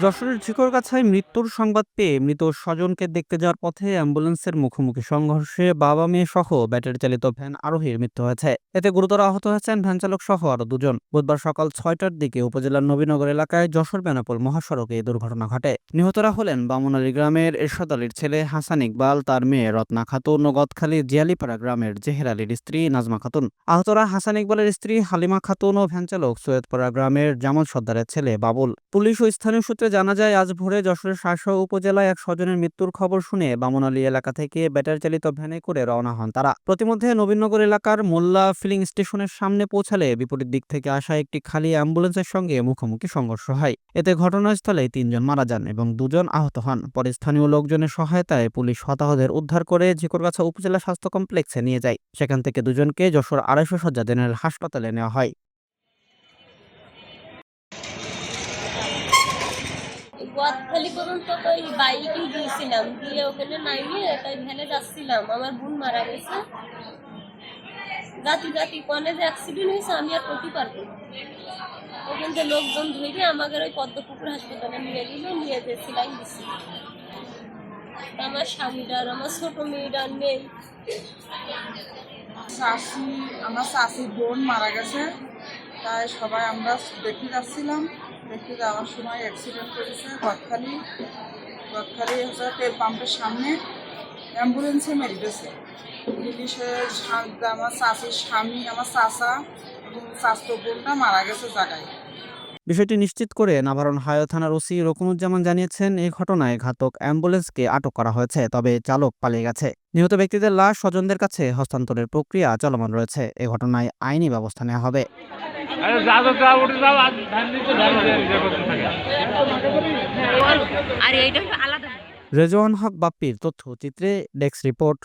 যশোরের ঝিকরগাছায় মৃত্যুর সংবাদ পেয়ে মৃত স্বজনকে দেখতে যাওয়ার পথে অ্যাম্বুলেন্সের মুখোমুখি সংঘর্ষে বাবা, মেয়ে সহ ব্যাটারি চালিত ভ্যান আরোহীর মৃত্যু হয়েছে। এতে গুরুতর আহত হয়েছেন ভ্যান চালক সহ আরও দুজন। বুধবার সকাল ছয়টার দিকে উপজেলার নবীনগর এলাকায় যশোর বেনাপোল মহাসড়কে এই দুর্ঘটনা ঘটে। নিহতরা হলেন বামুনালী গ্রামের এরশাদ আলীর ছেলে হাসান ইকবাল, তার মেয়ে রত্না খাতুন ও গদখালী জিয়ালিপাড়া গ্রামের জেহের আলীর স্ত্রী নাজমা খাতুন। আহতরা হাসান ইকবালের স্ত্রী হালিমা খাতুন ও ভ্যান চালক সৈয়দপাড়া গ্রামের জামাল সর্দারের ছেলে বাবুল। পুলিশ ও স্থানীয় সূত্রে জানা যায়, আজ ভোরে যশোরের শাসা উপজেলায় এক স্বজনের মৃত্যুর খবর শুনে বামনআলী এলাকা থেকে ব্যাটারি চালিত ভ্যানে করে রওনা হন তারা। প্রতিমধ্যে নবীনগর এলাকার মোল্লা ফিলিং স্টেশনের সামনে পৌঁছালে বিপরীত দিক থেকে আসা একটি খালি অ্যাম্বুলেন্সের সঙ্গে মুখোমুখি সংঘর্ষ হয়। এতে ঘটনাস্থলে তিনজন মারা যান এবং দুজন আহত হন। পরে স্থানীয় লোকজনের সহায়তায় পুলিশ হতাহতদের উদ্ধার করে ঝিকরগাছা উপজেলা স্বাস্থ্য কমপ্লেক্সে নিয়ে যায়। সেখান থেকে দুজনকে যশোর আড়াইশো সজ্জা জেনারেল হাসপাতালে নেওয়া হয়। গোয়াতখালি পর্যন্ত তো ওই বাইকেই গিয়েছিলাম। দিয়ে ওখানে নামিয়ে তাই ভ্যানে যাচ্ছিলাম। আমার বোন মারা গেছে। জাতি জাতি যে অ্যাক্সিডেন্ট হয়েছে আমি আর করতে পারব ওখান থেকে লোকজন ধরে আমাদের ওই পদ্মপুকুর হাসপাতালে নিয়ে দিল নিয়ে যে সিলাই দিছি। আমার স্বামীটা আর আমার ছোট মেয়েটা নেই। শাশি আমার শাশির বোন মারা গেছে। তাই সবাই আমরা দেখতে যাচ্ছিলাম। দেখতে যাওয়ার সময় অ্যাক্সিডেন্ট করেছে গদখালি গদখালি হচ্ছে তেল পাম্পের সামনে অ্যাম্বুলেন্সে মেরে গেছে পুলিশের আমার শাশির স্বামী, আমার চাচা এবং স্বাস্থ্য বোনটা মারা গেছে জায়গায়। বিষয়টি নিশ্চিত করে নাভারণ হায় থানার ওসি রকুনুজ্জামান জানিয়েছেন, এই ঘটনায় ঘাতক অ্যাম্বুলেন্সকে আটক করা হয়েছে, তবে চালক পালিয়ে গেছে। নিহত ব্যক্তিদের লাশ স্বজনদের কাছে হস্তান্তরের প্রক্রিয়া চলমান রয়েছে, এ ঘটনায় আইনি ব্যবস্থা নেওয়া হবে। আরে যা তো যা উঠে যাও আর ধান দিচ্ছে ধান দিয়ে করতে থাকে। আর এইটা আলাদা। রেজওয়ান হক বাপ্পির তথ্যচিত্রে ডেস্ক রিপোর্ট।